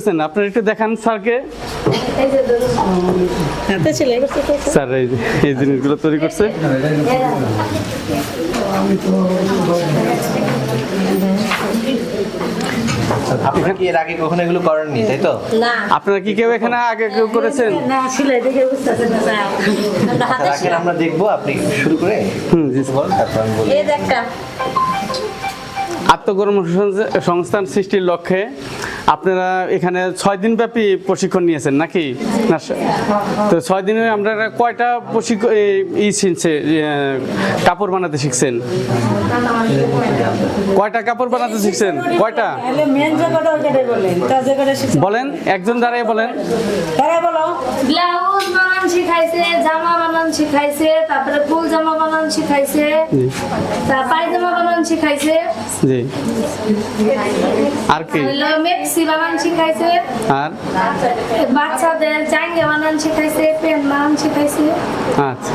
করছেন আপনারা একটু দেখান স্যারকে। স্যার এই জিনিসগুলো তৈরি করছে। আপনি কি এর আগে কখনো এগুলো করেননি তাই তো? আপনারা কি কেউ এখানে আগে কেউ করেছেন? আমরা দেখব আপনি শুরু করে হুম, জি, কিছু তারপর আমি বলি। আত্মকর্মসংস্থান সৃষ্টির লক্ষ্যে আপনারা এখানে ছয় দিন ব্যাপী প্রশিক্ষণ নিয়েছেন নাকি? না তো ছয় দিনে আপনারা কয়টা প্রশিক্ষণ ই শিখছে কাপড় বানাতে শিখছেন? কয়টা কাপড় বানাতে শিখছেন? কয়টা? বলেন একজন দাঁড়িয়ে বলেন। তারা বলো ব্লাউজ বানান শিখাইছে জামা বানান শিখাইছে তারপরে ফুল জামা বানান শিখাইছে পায়জামা বানান শিখাইছে। জি। আর কি? মেক্সি বানান শিখাইছে। আর? বাচ্চাদের জাঙ্গে বানান শিখাইছে পেন বানান শিখাইছে। আচ্ছা।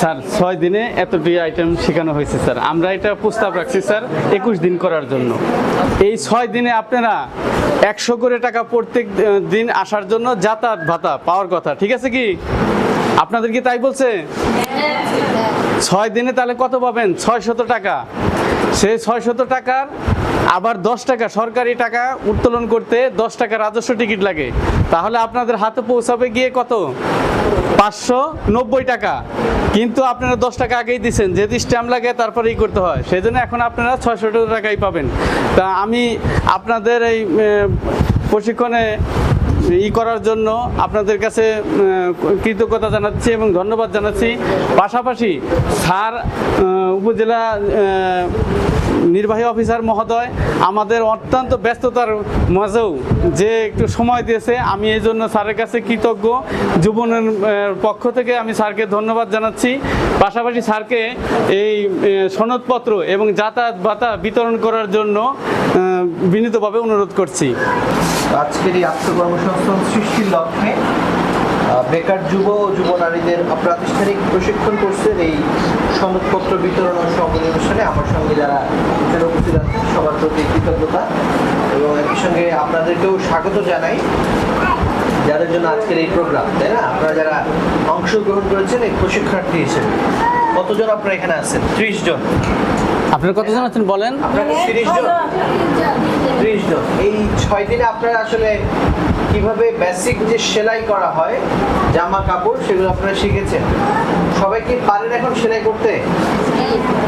স্যার ছয় দিনে এতটি আইটেম শেখানো হয়েছে স্যার। আমরা এটা প্রস্তাব রাখছি স্যার একুশ দিন করার জন্য। এই ছয় দিনে আপনারা একশো করে টাকা প্রত্যেক দিন আসার জন্য যাতায়াত ভাতা পাওয়ার কথা ঠিক আছে কি? আপনাদের কি তাই বলছে? ছয় দিনে তাহলে কত পাবেন? ছয় শত টাকা। সেই ছয় শত টাকার আবার দশ টাকা সরকারি টাকা উত্তোলন করতে দশ টাকা রাজস্ব টিকিট লাগে। তাহলে আপনাদের হাতে পৌঁছাবে গিয়ে কত? পাঁচশো নব্বই টাকা। কিন্তু আপনারা দশ টাকা আগেই দিচ্ছেন যেদি স্ট্যাম্প লাগে তারপরে ই করতে হয়। সেই জন্য এখন আপনারা ছয়শো টাকাই পাবেন। তা আমি আপনাদের এই প্রশিক্ষণে ই করার জন্য আপনাদের কাছে কৃতজ্ঞতা জানাচ্ছি এবং ধন্যবাদ জানাচ্ছি। পাশাপাশি আহ, উপজেলা নির্বাহী অফিসার মহোদয়, আমাদের অত্যন্ত ব্যস্ততার মাঝেও যে একটু সময় দিয়েছে, আমি এই জন্য স্যারের কাছে কৃতজ্ঞ। যুবনের পক্ষ থেকে আমি স্যারকে ধন্যবাদ জানাচ্ছি। পাশাপাশি স্যারকে এই সনদপত্র এবং যাতায়াত ভাতা বিতরণ করার জন্য বিনীতভাবে অনুরোধ করছি। আজকের এই আত্মকর্মসংস্থান সৃষ্টির লক্ষ্যে বেকার যুব ও যুব নারীদের প্রাতিষ্ঠানিক প্রশিক্ষণ কোর্সের এই সনদপত্র বিতরণ ও সঙ্গে অনুষ্ঠানে আমার সঙ্গে যারা এখানে উপস্থিত আছেন, সবার প্রতি কৃতজ্ঞতা। এবং একই সঙ্গে আপনাদেরকেও স্বাগত জানাই যাদের জন্য আজকের এই প্রোগ্রাম, তাই না? আপনারা যারা অংশগ্রহণ করেছেন এই প্রশিক্ষণার্থী হিসেবে। কতজন আপনারা এখানে আছেন? ত্রিশ জন। আপনারা কতজন আছেন বলেন? আপনারা তিরিশ জন। ত্রিশ জন। এই ছয় দিনে আপনারা আসলে কীভাবে বেসিক যে সেলাই করা হয় জামা কাপড় সেগুলো আপনারা শিখেছেন? সবাই কি পারেন এখন সেলাই করতে?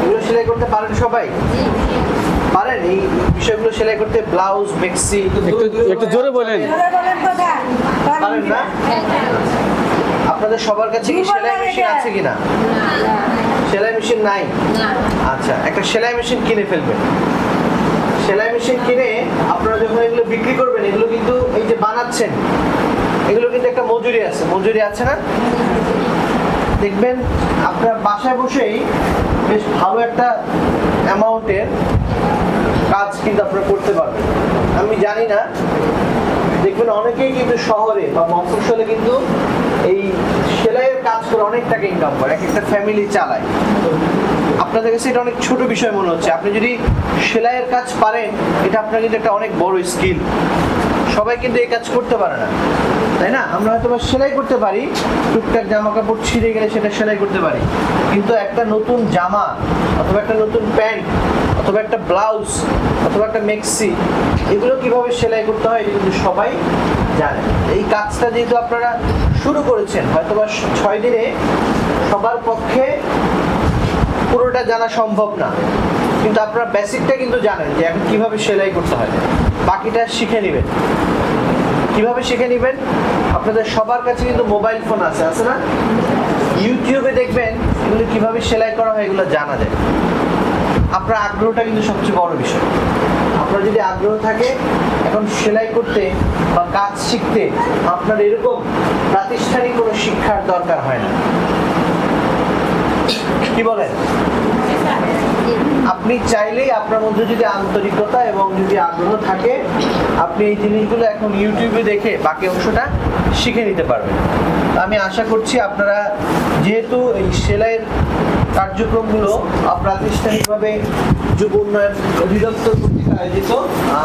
এগুলো সেলাই করতে পারেন সবাই? পারেন? এই বিষয়গুলো সেলাই করতে ব্লাউজ মেক্সি একটু জোরে বলেন। পারেন না? আপনাদের সবার কাছে কি সেলাই মেশিন আছে কিনা? সেলাই মেশিন নাই? আচ্ছা একটা সেলাই মেশিন কিনে ফেলবেন। সেলাই মেশিন কিনে আপনারা যখন এগুলো বিক্রি করবেন এগুলো কিন্তু এই যে বানাচ্ছেন এগুলো কিন্তু একটা মজুরি আছে। মজুরি আছে না? দেখবেন আপনার বাসায় বসেই বেশ ভালো একটা অ্যামাউন্টের কাজ কিন্তু আপনারা করতে পারবেন। আমি জানি না দেখবেন অনেকেই কিন্তু শহরে বা মফস্বলে কিন্তু এই সেলাইয়ের কাজ করে অনেক টাকা ইনকাম করে, এক একটা ফ্যামিলি চালায়। আপনাদের কাছে এটা অনেক ছোট বিষয় মনে হচ্ছে। আপনি যদি সেলাইয়ের কাজ পারেন, এটা আপনার কিন্তু একটা অনেক বড় স্কিল সবাই কিন্তু এই কাজ করতে পারে না। তাই না? আমরা হয়তো বা সেলাই করতে পারি, টুকটাক জামা কাপড় ছিঁড়ে গেলে সেটা সেলাই করতে পারি। কিন্তু একটা নতুন জামা, অথবা একটা নতুন প্যান্ট, অথবা একটা ব্লাউজ, অথবা একটা মেক্সি, এগুলো কীভাবে সেলাই করতে হয়, এটা কিন্তু সবাই জানে। এই কাজটা যেহেতু আপনারা শুরু করেছেন। হয়তো বা ছয় দিনে সবার পক্ষে পুরোটা জানা সম্ভব না। কিন্তু আপনারা বেসিকটা কিন্তু জানেন যে এখন কীভাবে সেলাই করতে হয়। বাকিটা শিখে নেবেন। কীভাবে শিখে নেবেন? আপনাদের সবার কাছে কিন্তু মোবাইল ফোন আছে আছে না? ইউটিউবে দেখবেন এগুলো কীভাবে সেলাই করা হয় এগুলো জানা যায়। আপনার আগ্রহটা কিন্তু সবচেয়ে বড় বিষয়। আপনার যদি আগ্রহ থাকে, এখন সেলাই করতে বা কাজ শিখতে আপনার এরকম প্রাতিষ্ঠানিক কোনো শিক্ষার দরকার হয় না। কি বলেন? আপনি চাইলেই আপনার মধ্যে যদি আন্তরিকতা এবং যদি আগ্রহ থাকে, আপনি এই জিনিসগুলো এখন ইউটিউবে দেখে বাকি অংশটা শিখে নিতে পারবেন। আমি আশা করছি আপনারা যেহেতু এই সেলাইয়ের কার্যক্রমগুলো প্রাতিষ্ঠানিকভাবে যুব উন্নয়ন অধিদপ্তর কর্তৃক আয়োজিত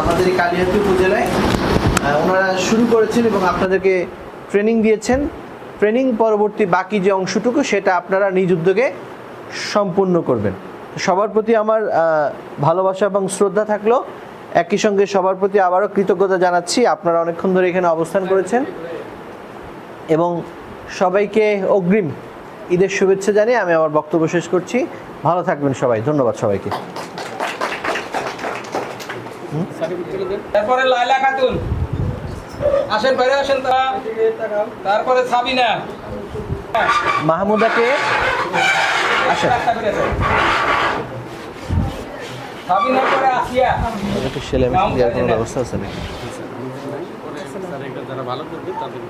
আমাদের এই কালিয়াতি উপজেলায়। ওনারা শুরু করেছেন এবং আপনাদেরকে ট্রেনিং দিয়েছেন। ট্রেনিং পরবর্তী বাকি যে অংশটুকু, সেটা আপনারা নিজ উদ্যোগে সম্পূর্ণ করবেন। সবার প্রতি আমার ভালোবাসা এবং শ্রদ্ধা থাকল। একই সঙ্গে সবার প্রতি আবারও কৃতজ্ঞতা জানাচ্ছি। আপনারা অনেকক্ষণ ধরে এখানে অবস্থান করেছেন। এবং সবাইকে অগ্রিম ঈদের শুভেচ্ছা জানিয়ে আমি আমার বক্তব্য শেষ করছি। ভালো থাকবেন সবাই ধন্যবাদ সবাইকে। তারপরে লাইলা খাতুন। আসেন বাইরে আসেন তারা। তারপরে সাবিনা। মাহমুদাকে আসিয়া। ব্যবস্থা আছে নাকি? যারা ভালো করবে তাদের